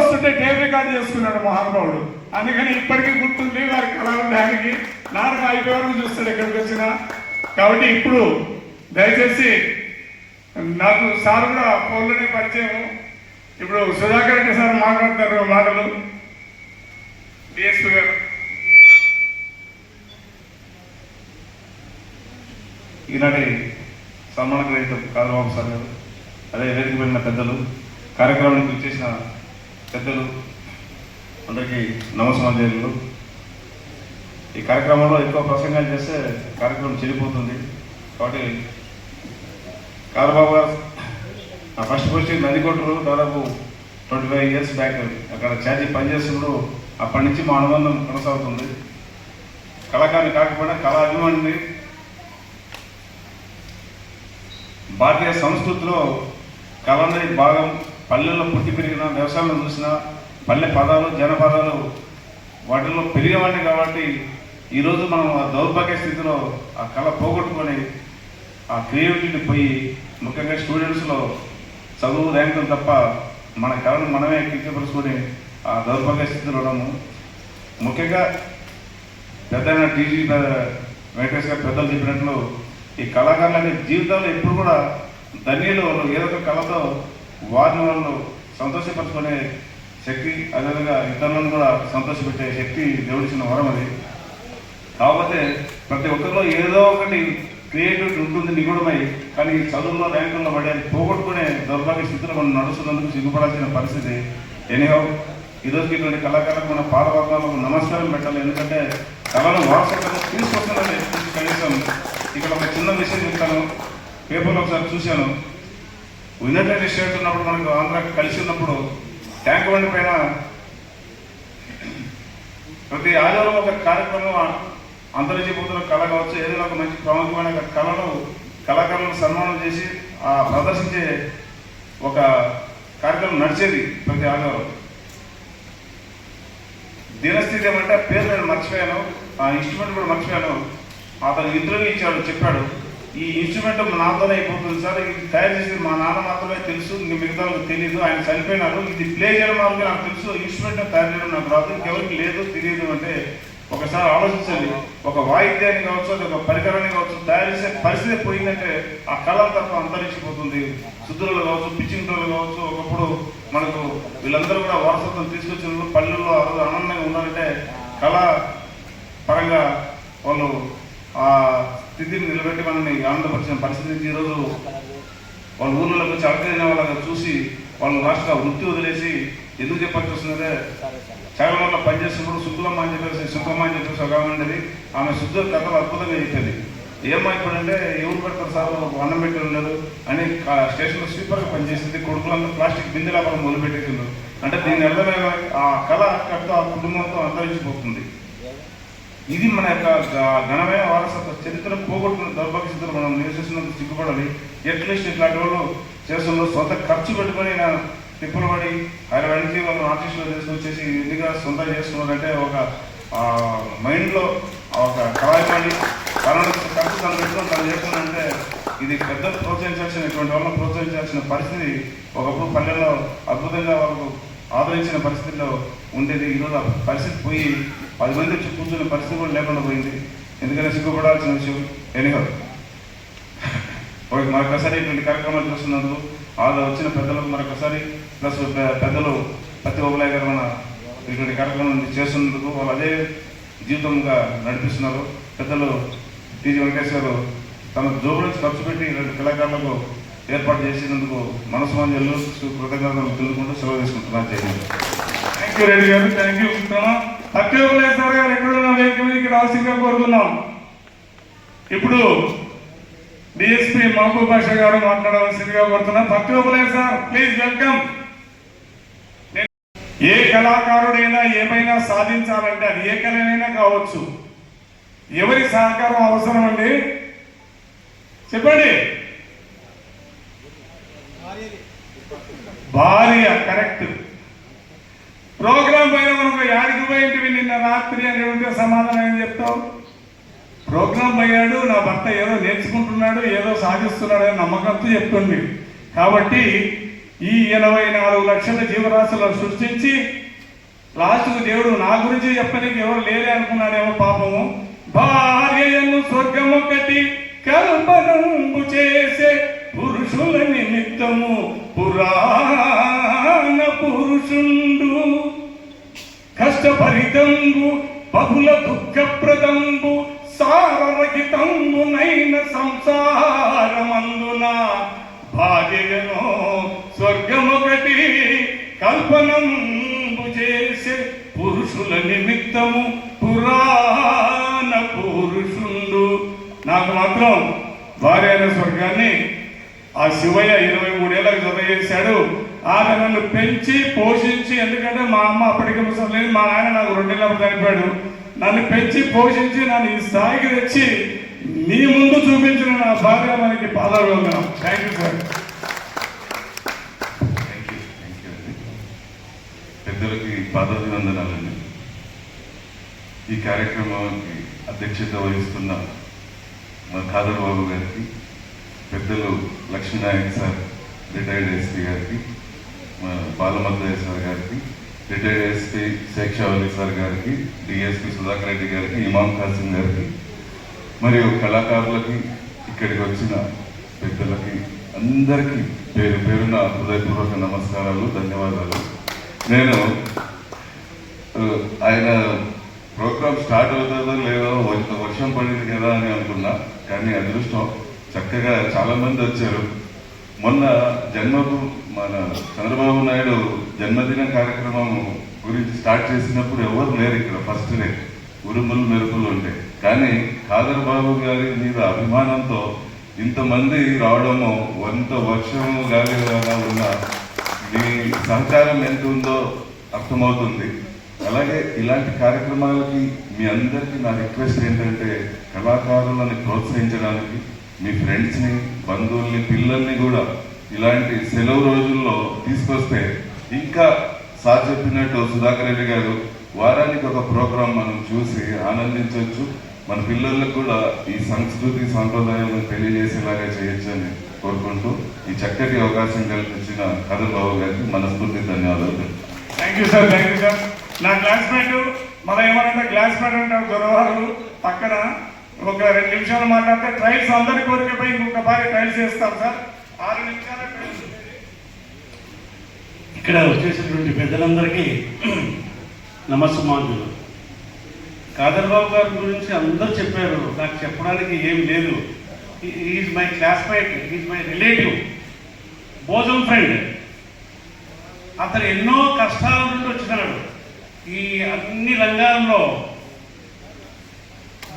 వస్తుంటే tape record చేసుకున్నాడు మహానుభావుడు. అందుకని ఇప్పటికీ గుర్తుంది వారి కళ ఉండడానికి నాన్న ఐదు వరకు చూస్తాడు ఎక్కడికి వచ్చినా. కాబట్టి ఇప్పుడు దయచేసి నాకు సార్ కూడా ఫోన్లోనే పరిచయం. ఇప్పుడు సుధాకర్ రెడ్డి సార్ మాట్లాడతారు మాటలు. డిఎస్పీ గారు. ఈనాటి సన్మాన కాదు కాదరబాబు సార్ గారు. అదే వేదిక వెళ్ళిన పెద్దలు. కార్యక్రమానికి వచ్చేసిన పెద్దలు అందరికీ నమస్కారాలు ఈ కార్యక్రమంలో ఎక్కువ ప్రసంగాలు చేస్తే కార్యక్రమం చెడిపోతుంది. కాబట్టి కారుబాబు గారు నా ఫస్ట్ పోస్టింగ్ నందికొట్టరు దాదాపు ట్వంటీ ఫైవ్ ఇయర్స్ బ్యాక్ అక్కడ ఛార్జీ పనిచేస్తున్నప్పుడు అప్పటి నుంచి మా అనుబంధం కొనసాగుతుంది. కళాకారుని కాకపోయినా కళా అభిమానిని భారతీయ సంస్కృతిలో కళందరి భాగం. పల్లెల్లో పుట్టి పెరిగిన వ్యవసాయంలో చూసిన పల్లె పదాలు జనపదాలు వాటిల్లో పెరిగేవాడిని కాబట్టి ఈరోజు మనం ఆ దౌర్భాగ్య స్థితిలో ఆ కళ పోగొట్టుకొని ఆ క్రియేటివిటీని పోయి ముఖ్యంగా స్టూడెంట్స్లో చదువు ర్యాంకులు తప్ప మన కళను మనమే కించపరుచుకొని ఆ దౌర్భాగ్య స్థితిలో ఉన్నాము. ముఖ్యంగా పెద్ద టీజీ వెంకటేష్ గారు పెద్దలు చెప్పినట్లు ఈ కళాకారుల జీవితంలో ఎప్పుడు కూడా ధన్యులు వాళ్ళు. ఏదో ఒక కళతో వారిని వాళ్ళు సంతోషపరచుకునే శక్తి అదేవిధంగా ఇతరులను కూడా సంతోషపెట్టే శక్తి దేవుడిచ్చిన వరం అది. కాకపోతే ప్రతి ఒక్కరిలో ఏదో ఒకటి క్రియేటివిటీ ఉంటుంది నిగుణమై కానీ చదువుల్లో ర్యాంకుల్లో పడే పోగొట్టుకునే దౌర్భాగ్య స్థితిలో మనం నడుస్తున్నందుకు సిగ్గుపడాల్సిన పరిస్థితి. ఎనీహౌ ఈరోజు ఇటువంటి కళాకారులకు మన పాలవర్గాలకు నమస్కారం పెట్టాలి. ఎందుకంటే కళను వారసత్వంగా తీసుకొస్తున్నది కనీసం ఇక్కడ ఒక చిన్న విషయం చెప్తాను. పేపర్లో ఒకసారి చూశాను. యునైటెడ్ స్టేట్స్ ఉన్నప్పుడు మనకు ఆంధ్ర కలిసి ఉన్నప్పుడు ట్యాంక్ బండి పైన ప్రతి ఆదివారం ఒక కార్యక్రమం అంతరించిపోతున్న కళ కావచ్చు ఏదైనా ఒక మంచి ప్రాముఖ్యమైన కళలు కళను కళాకారులను సన్మానం చేసి ఆ ప్రదర్శించే ఒక కార్యక్రమం నడిచేది ప్రతి ఆదివారం. దినస్థితి ఏమంటే ఆ పేరు నేను మర్చిపోయాను ఆ ఇన్స్ట్రుమెంట్ కూడా మర్చిపోయాను అతను ఇద్దరు ఇచ్చాడు చెప్పాడు. ఈ ఇన్స్ట్రుమెంట్ నాతోనే అయిపోతుంది సార్. ఇది తయారు చేసేది మా నాన్న మాత్రమే తెలుసు ఇంక మిగతా వాళ్ళకి తెలియదు ఆయన చనిపోయినారు. ఇది ప్లే చేయడం మాత్రమే నాకు తెలుసు. ఇన్స్ట్రుమెంట్ తయారు చేయడం నాకు రాదు. ఇంకెవరికి లేదు తెలియదు అంటే ఒకసారి ఆలోచించండి. ఒక వాయిద్యాన్ని కావచ్చు అది ఒక పరికరాన్ని కావచ్చు తయారు చేసే పరిస్థితి పోయిందంటే ఆ కళ తప్ప అంతరించిపోతుంది. శుద్ధులు కావచ్చు పిచ్చింగ్ కావచ్చు ఒకప్పుడు మనకు వీళ్ళందరూ కూడా వారసత్వం తీసుకొచ్చిన పల్లెల్లో ఆ రోజు ఆనందంగా ఉన్నారంటే కళ పరంగా వాళ్ళు ఆ స్థితిని నిలబెట్టి మనల్ని ఆనందపరిచిన పరిస్థితి ఈరోజు వాళ్ళ ఊర్లోకి వచ్చి అడగైన వాళ్ళగా చూసి వాళ్ళు రాష్ట్ర వృత్తి వదిలేసి ఎందుకు చెప్పాల్సి వస్తుందంటే చాలా పనిచేసినప్పుడు పనిచేస్తున్నప్పుడు సుబ్బులమ్మ అని చెప్పేసి సుబ్బమ్మ అని చెప్పేసి ఒక ఉండేది. ఆమె శుద్ధ కథలు అద్భుతంగా చెప్పేది. ఏమో ఇప్పుడంటే ఎవరు పెడతారు సార్? అన్నం పెట్టి ఉండదు అని స్టేషన్లో స్వీపర్గా పనిచేసింది. కొడుకులంతా ప్లాస్టిక్ బిందె వ్యాపారం మొదలు అంటే దీని అర్థమైన ఆ కళ అక్కడితో ఆ కుటుంబంతో అంతరించిపోతుంది. ఇది మన యొక్క ఘనమైన వారసత్వ చరిత్ర పోగొట్టుకున్న దౌర్భాగ్య మనం నివసిస్తున్నందుకు సిగ్గుపడాలి. ఎట్లీస్ట్ ఇట్లాంటి వాళ్ళు చేస్తున్న సొంత ఖర్చు పెట్టుకొని నా తిప్పులు పడి హైదరాబాద్ వాళ్ళు ఆర్టిస్టులు తీసుకొచ్చేసి ఇదిగా సొంత చేస్తున్నారంటే ఒక మైండ్లో ఒక కళాకారి తనను ఖర్చు తను పెట్టుకుని తను చేస్తుందంటే ఇది పెద్ద ప్రోత్సహించాల్సిన ఇటువంటి వాళ్ళని ప్రోత్సహించాల్సిన పరిస్థితి ఒకప్పుడు పల్లెల్లో అద్భుతంగా వాళ్ళకు ఆదరించిన పరిస్థితిలో ఉండేది. ఈరోజు ఆ పరిస్థితి పోయి పది మంది వచ్చి కూర్చున్న పరిస్థితి కూడా లేకుండా పోయింది. ఎందుకంటే సిగ్గుపడాల్సిన విషయం. ఎనిహో మరొకసారి ఇటువంటి కార్యక్రమాలు చూస్తున్నందుకు వాళ్ళు వచ్చిన పెద్దలకు మరొకసారి ప్లస్ పెద్దలు ప్రతి ఒక్కలే మన ఇటువంటి కార్యక్రమం చేస్తున్నందుకు వాళ్ళు అదే జీవితంగా నడిపిస్తున్నారు. పెద్దలు టీజీ వెంకటేష్ గారు తన జోబు నుంచి ఖర్చు పెట్టి ఇలాంటి కళాకారులకు ఏర్పాటు చేసినందుకు మనస్మాంజలు కృతజ్ఞతలు తెలుసుకుంటూ సెలవు తీసుకుంటున్నాను. జయహింద్ థ్యాంక్ యూ రెడ్డి గారు. థ్యాంక్ యూ మిత్రమా సత్యోపలేశ్వర గారు ఎక్కడున్న వేదిక మీదకి రావాల్సిందిగా కోరుతున్నాం ఇప్పుడు డిఎస్పీ మహబూబ్ బాషా గారు మాట్లాడవలసిందిగా కోరుతున్నాం. సార్ ప్లీజ్ వెల్కమ్ ఏ కళాకారుడైనా ఏమైనా సాధించాలంటే అది ఏ కళనైనా కావచ్చు. ఎవరి సహకారం అవసరం అండి? చెప్పండి. భార్య కరెక్ట్ ప్రోగ్రామ్ పైన మనకు యాడికి పోయింటివి నిన్న రాత్రి అని ఉంటే సమాధానం ఏం చెప్తావు? ప్రోగ్రామ్ పోయాడు నా భర్త ఏదో నేర్చుకుంటున్నాడు ఏదో సాధిస్తున్నాడు అని నమ్మకంతో చెప్తుంది. కాబట్టి ఈ ఎనభై నాలుగు లక్షల జీవరాశులను సృష్టించి లాస్ట్కు దేవుడు నా గురించి చెప్పడానికి ఎవరు లేరే అనుకున్నాడేమో పాపము. భార్యను కట్టి కల్పనంబు చేసే పురుషుల నిమిత్తము పురా పురుషుండు కష్టపరితంబు బహుళ దుఃఖప్రదంబు సారరహితంబునైన సంసారమందున భార్యను స్వర్గమొకటి కల్పనంబు చేసే పురుషుల నిమిత్తము పురాణ పురుషుండు. నాకు మాత్రం భార్య అయిన స్వర్గాన్ని ఆ శివయ్య ఇరవై మూడేళ్ళకి జత చేశాడు. ఆమె నన్ను పెంచి పోషించి ఎందుకంటే మా అమ్మ అప్పటికి ముసలి లేదు మా నాయన నాకు రెండేళ్ళప్పుడు చనిపోయాడు. నన్ను పెంచి పోషించి నన్ను ఈ స్థాయికి తెచ్చి మీ ముందు చూపించిన నా భార్య మనకి పాదాలు thank you sir thank you thank you పెద్దలకి పాదాభివందనాలండి. ఈ కార్యక్రమానికి అధ్యక్షత వహిస్తున్న మా ఖాదర్ బాబు గారికి పెద్దలు లక్ష్మీనాయక్ సార్ రిటైర్డ్ ఎస్పీ గారికి మా సార్ గారికి రిటైర్డ్ ఎస్పీ శేక్షావలి సార్ గారికి డిఎస్పీ సుధాకర్ రెడ్డి గారికి ఇమాం ఖాసిం గారికి మరియు కళాకారులకి ఇక్కడికి వచ్చిన పెద్దలకి అందరికీ పేరు పేరున హృదయపూర్వక నమస్కారాలు ధన్యవాదాలు. నేను ఆయన ప్రోగ్రామ్ స్టార్ట్ అవుతుందో లేదో వర్షం పడింది కదా అని అనుకున్నా కానీ అదృష్టం చక్కగా చాలామంది వచ్చారు. మొన్న జన్మకు మన చంద్రబాబు నాయుడు జన్మదిన కార్యక్రమం గురించి స్టార్ట్ చేసినప్పుడు ఎవరు లేరు ఇక్కడ ఫస్ట్ డే ఉరుములు మెరుపులు ఉండే. కానీ ఖాదర్ బాబు గారి మీద అభిమానంతో ఇంతమంది రావడము ఎంత వర్షము గాలి ఉన్న మీ సహకారం ఎంత ఉందో అర్థమవుతుంది. అలాగే ఇలాంటి కార్యక్రమాలకి మీ అందరికీ నా రిక్వెస్ట్ ఏంటంటే కళాకారులను ప్రోత్సహించడానికి మీ ఫ్రెండ్స్ని బంధువుల్ని పిల్లల్ని కూడా ఇలాంటి సెలవు రోజుల్లో తీసుకొస్తే ఇంకా సార్ చెప్పినట్టు సుధాకర్ రెడ్డి గారు వారానికి ఒక ప్రోగ్రాం మనం చూసి ఆనందించవచ్చు మన పిల్లలకు కూడా ఈ సంస్కృతి సాంప్రదాయాలను తెలియజేసేలాగా చేయొచ్చని కోరుకుంటూ ఈ చక్కటి అవకాశం కల్పించిన కథ బాబు గారికి మనస్ఫూర్తి ధన్యవాదాలు thank you sir thank you sir నా క్లాస్మేట్ మనం ఏమనంటే క్లాస్మేట్ అంటే దొరవారు పక్కన ఒక రెండు నిమిషాలు మాట్లాడితే ట్రైల్స్ అందరి కోరికపై ఇంకొక బారి ట్రైల్స్ చేస్తాం సార్. ఆరు నిమిషాల ట్రైల్స్ ఇక్కడ వచ్చేసినటువంటి పెద్దలందరికీ నమస్సుమాంజులు. కాదర్బాబు గారి గురించి అందరూ చెప్పారు. నాకు చెప్పడానికి ఏం లేదు. Is my classmate is my relative భోజం friend అతను ఎన్నో కష్టాల నుండి వచ్చినాడు. ఈ అన్ని రంగాల్లో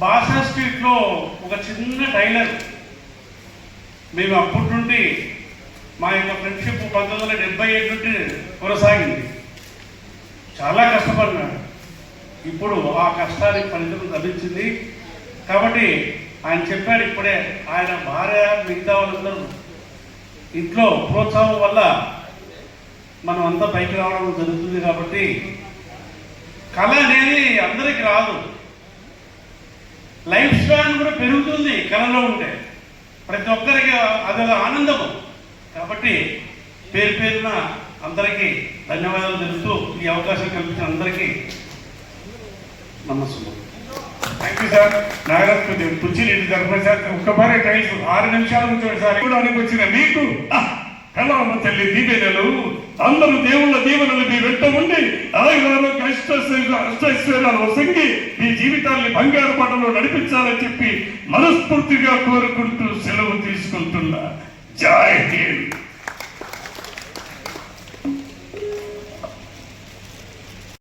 బాసా స్ట్రీట్లో ఒక చిన్న టైలర్. మేము అప్పటి నుండి మా యొక్క ఫ్రెండ్షిప్ పంతొమ్మిది వందల డెబ్బై ఏడు నుండి కొనసాగింది. చాలా కష్టపడినాడు. ఇప్పుడు ఆ కష్టానికి ఫలితం లభించింది. కాబట్టి ఆయన చెప్పాడు ఇప్పుడే ఆయన భార్య మిగతా వాళ్ళందరూ ఇంట్లో ప్రోత్సాహం వల్ల మనం అంతా పైకి రావడం జరుగుతుంది కాబట్టి కళ అనేది అందరికీ రాదు. లైఫ్ స్పాన్ కూడా పెరుగుతుంది కళలో ఉంటే. ప్రతి ఒక్కరికి అదొక ఆనందము. కాబట్టి పేరు పేరున అందరికీ ధన్యవాదాలు తెలుపుతూ ఈ అవకాశం కల్పించిన అందరికీ నమస్కారం థ్యాంక్ యూ సార్ నాగరాజ్ పుచ్చి నీటి తరఫున సార్ ఒక్క బారి ట్రైల్స్ ఆరు నిమిషాల నుంచి సార్ కూడా వచ్చిన మీకు కలవమ్మ తల్లి దీవెనలు. అందరూ దేవుళ్ళ దీవెనలు మీ వెంట ఉండి అలాగే వసంగి మీ జీవితాన్ని బంగారు పాటలో నడిపించాలని చెప్పి మనస్ఫూర్తిగా కోరుకుంటూ సెలవు తీసుకుంటున్నా. జాయ్ హింద్.